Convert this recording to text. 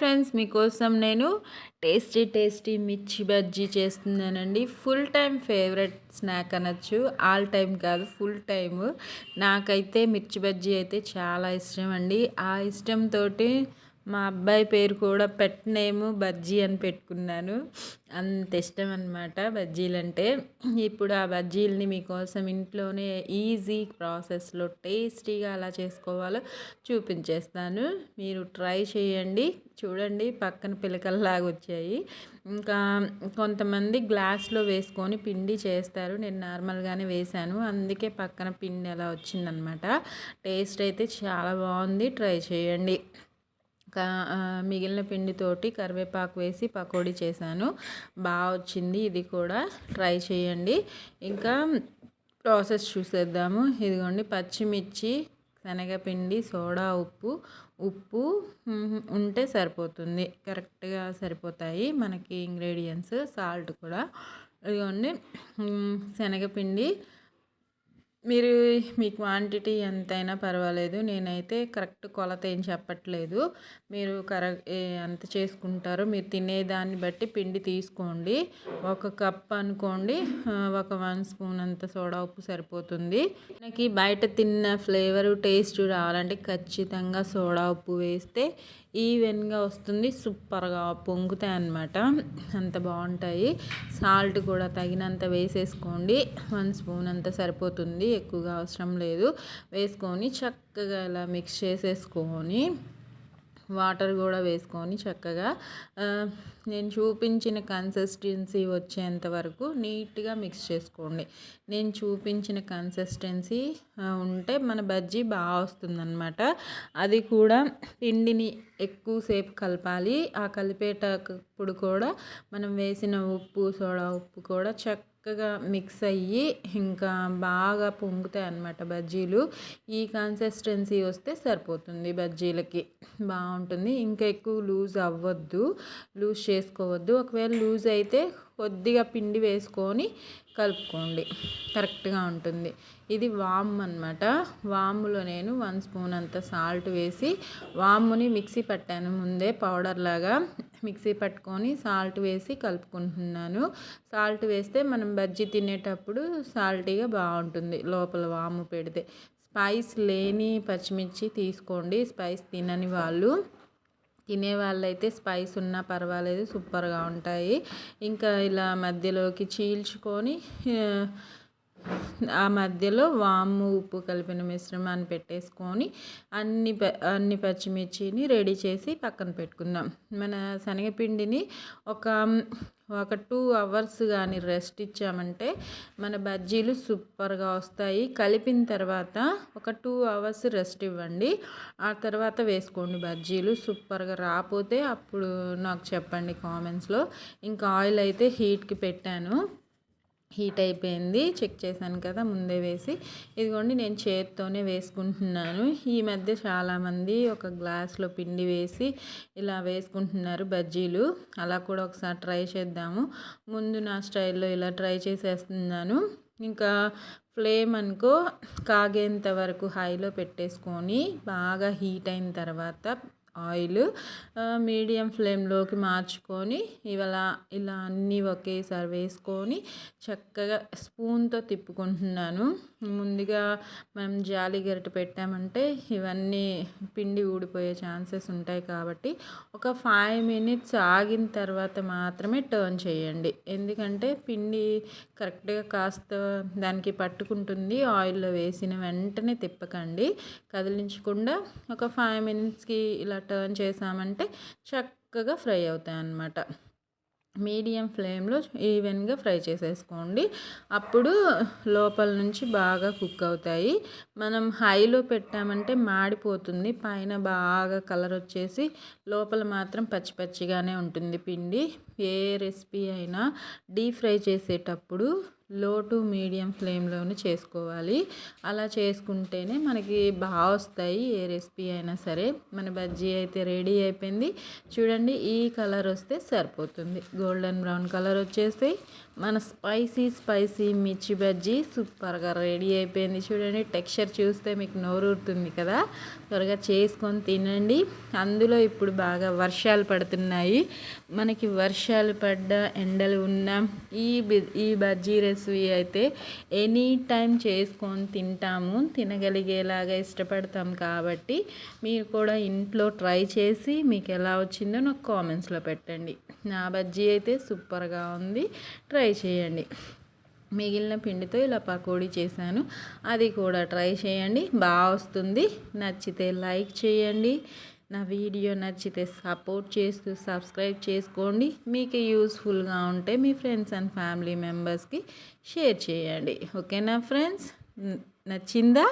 Friends మీకోసం నేను tasty tasty mirchi bajji చేస్తున్నానండి. ఫుల్ టైం ఫేవరెట్ స్నాక్ అనొచ్చు. ఆల్ టైం కాదు ఫుల్ టైం నాకైతే మిర్చి బజ్జీ అయితే చాలా ఇష్టం అండి. ఆ ఇష్టంతో మా అబ్బాయి పేరు కూడా పెట్ నేము బజ్జీ అని పెట్టుకున్నాను. అంత ఇష్టం అనమాట బజ్జీలంటే. ఇప్పుడు ఆ బజ్జీలని మీకోసం ఇంట్లోనే ఈజీ ప్రాసెస్లో టేస్టీగా అలా చేసుకోవాలో చూపించేస్తాను. మీరు ట్రై చేయండి. చూడండి పక్కన పిలకల్లాగా వచ్చాయి. ఇంకా కొంతమంది గ్లాస్లో వేసుకొని పిండి చేస్తారు. నేను నార్మల్గానే వేశాను. అందుకే పక్కన పిండి అలా వచ్చిందనమాట టేస్ట్ అయితే చాలా బాగుంది. ట్రై చేయండి. మిగిలిన పిండితోటి కరివేపాకు వేసి పకోడీ చేశాను. బాగా వచ్చింది. ఇది కూడా ట్రై చేయండి. ఇంకా ప్రాసెస్ చూసేద్దాము. ఇదిగోండి పచ్చిమిర్చి శనగపిండి సోడా ఉప్పు. ఉప్పు ఉంటే సరిపోతుంది. కరెక్ట్గా సరిపోతాయి మనకి ఇంగ్రీడియంట్స్. సాల్ట్ కూడా. ఇదిగోండి శనగపిండి మీరు మీ క్వాంటిటీ ఎంతైనా పర్వాలేదు. నేనైతే కరెక్ట్ కొలత ఏం చెప్పట్లేదు. మీరు కరెక్ట్ ఎంత చేసుకుంటారో మీరు తినేదాన్ని బట్టి పిండి తీసుకోండి. ఒక కప్ అనుకోండి. ఒక వన్ స్పూన్ అంత సోడా ఉప్పు సరిపోతుంది. మనకి బయట తిన్న ఫ్లేవర్ టేస్ట్ రావాలంటే ఖచ్చితంగా సోడా ఉప్పు వేస్తే ఈవెన్గా వస్తుంది. సూపర్గా పొంగుతాయి అన్నమాట. అంత బాగుంటాయి. సాల్ట్ కూడా తగినంత వేసేసుకోండి. వన్ స్పూన్ అంత సరిపోతుంది. ఎక్కువగా అవసరం లేదు. వేసుకొని చక్కగా ఇలా మిక్స్ చేసేసుకొని వాటర్ కూడా వేసుకొని చక్కగా నేను చూపించిన కన్సిస్టెన్సీ వచ్చేంత వరకు నీట్గా మిక్స్ చేసుకోండి. నేను చూపించిన కన్సిస్టెన్సీ ఉంటే మన బజ్జీ బాగా వస్తుందన్నమాట. అది కూడా పిండిని ఎక్కువసేపు కలపాలి. ఆ కలిపేటప్పుడు కూడా మనం వేసిన ఉప్పు సోడా ఉప్పు కూడా చక్క చక్కగా మిక్స్ అయ్యి ఇంకా బాగా పొంగుతాయి అన్నమాట బజ్జీలు. ఈ కన్సిస్టెన్సీ వస్తే సరిపోతుంది బజ్జీలకి. బాగుంటుంది. ఇంకా ఎక్కువ లూజ్ అవ్వద్దు. లూజ్ చేసుకోవద్దు. ఒకవేళ లూజ్ అయితే కొద్దిగా పిండి వేసుకొని కలుపుకోండి. కరెక్ట్గా ఉంటుంది. ఇది వామ్ అనమాట వాములో నేను వన్ స్పూన్ అంత సాల్ట్ వేసి వాముని మిక్సీ పట్టాను ముందే పౌడర్ లాగా. మిక్సీ పట్టుకొని సాల్ట్ వేసి కలుపుకుంటున్నాను. సాల్ట్ వేస్తే మనం బజ్జీ తినేటప్పుడు సాల్టీగా బాగుంటుంది లోపల వాము పెడితే. స్పైస్ లేని పచ్చిమిర్చి తీసుకోండి స్పైస్ తినని వాళ్ళు. తినే వాళ్ళైతే స్పైస్ ఉన్నా పర్వాలేదు సూపర్గా ఉంటాయి. ఇంకా ఇలా మధ్యలోకి చీల్చుకొని ఆ మధ్యలో వాము ఉప్పు కలిపిన మిశ్రమాన్ని పెట్టేసుకొని అన్ని అన్ని పచ్చిమిర్చిని రెడీ చేసి పక్కన పెట్టుకుందాం. మన శనగపిండిని ఒక ఒక టూ అవర్స్ కానీ రెస్ట్ ఇచ్చామంటే మన బజ్జీలు సూపర్గా వస్తాయి. కలిపిన తర్వాత ఒక టూ అవర్స్ రెస్ట్ ఇవ్వండి. ఆ తర్వాత వేసుకోండి బజ్జీలు సూపర్గా రాకపోతే అప్పుడు నాకు చెప్పండి కామెంట్స్లో. ఇంకా ఆయిల్ అయితే హీట్కి పెట్టాను. హీట్ అయిపోయింది. చెక్ చేశాను కదా ముందే వేసి. ఇదిగోండి నేను చేతితోనే వేసుకుంటున్నాను. ఈ మధ్య చాలామంది ఒక గ్లాస్లో పిండి వేసి ఇలా వేసుకుంటున్నారు బజ్జీలు. అలా కూడా ఒకసారి ట్రై చేద్దాము. ముందు నా స్టైల్లో ఇలా ట్రై చేసేస్తున్నాను. ఇంకా ఫ్లేమ్ అనుకో కాగేంత వరకు హైలో పెట్టేసుకొని బాగా హీట్ అయిన తర్వాత ఆయిల్ మీడియం ఫ్లేమ్లోకి మార్చుకొని ఇవాళ ఇలా అన్నీ ఒకేసారి వేసుకొని చక్కగా స్పూన్తో తిప్పుకుంటున్నాను. ముందుగా మనం జాలి గరిట పెట్టామంటే ఇవన్నీ పిండి ఊడిపోయే ఛాన్సెస్ ఉంటాయి కాబట్టి ఒక ఫైవ్ మినిట్స్ ఆగిన తర్వాత మాత్రమే టర్న్ చేయండి. ఎందుకంటే పిండి కరెక్ట్గా కాస్త దానికి పట్టుకుంటుంది ఆయిల్లో వేసిన వెంటనే తిప్పకండి. కదిలించకుండా ఒక ఫైవ్ మినిట్స్కి ఇలా టర్న్ చేసామంటే చక్కగా ఫ్రై అవుతాయి అన్నమాట మీడియం ఫ్లేమ్లో ఈవెన్గా ఫ్రై చేసేసుకోండి. అప్పుడు లోపల నుంచి బాగా కుక్ అవుతాయి. మనం హైలో పెట్టామంటే మాడిపోతుంది. పైన బాగా కలర్ వచ్చేసి లోపల మాత్రం పచ్చి పచ్చిగానే ఉంటుంది పిండి. ఏ రెసిపీ అయినా డీప్ ఫ్రై చేసేటప్పుడు లో టు మీడియం ఫ్లేమ్లోనే చేసుకోవాలి. అలా చేసుకుంటేనే మనకి బాగా వస్తాయి. ఏ రెసిపీ అయినా సరే మన బజ్జీ అయితే రెడీ అయిపోయింది. చూడండి ఈ కలర్ వస్తే సరిపోతుంది. గోల్డెన్ బ్రౌన్ కలర్ వచ్చేసి మన స్పైసీ స్పైసీ మిర్చి బజ్జీ సూపర్గా రెడీ అయిపోయింది. చూడండి టెక్స్చర్ చూస్తే మీకు నోరూరుతుంది కదా? త్వరగా చేసుకొని తినండి. అందులో ఇప్పుడు బాగా వర్షాలు పడుతున్నాయి. మనకి వర్షాలు పడ్డ ఎండలు ఉన్న ఈ ఈ బజ్జీ రెసిపీ అయితే ఎనీ టైం చేసుకొని తింటాము తినగలిగేలాగా ఇష్టపడతాం కాబట్టి మీరు కూడా ఇంట్లో ట్రై చేసి మీకు ఎలా వచ్చిందో నాకు కామెంట్స్లో పెట్టండి. నా బజ్జీ అయితే సూపర్గా ఉంది ట్రై చేయండి. మిగిలిన పిండితో ఇలా పకోడీ చేశాను అది కూడా ట్రై చేయండి బాగా వస్తుంది. నచ్చితే లైక్ చేయండి. నా వీడియో నచ్చితే సపోర్ట్ చేస్తూ సబ్స్క్రైబ్ చేసుకోండి. మీకు యూస్ఫుల్గా ఉంటే మీ ఫ్రెండ్స్ అండ్ ఫ్యామిలీ మెంబర్స్కి షేర్ చేయండి. ఓకేనా ఫ్రెండ్స్? నచ్చిందా?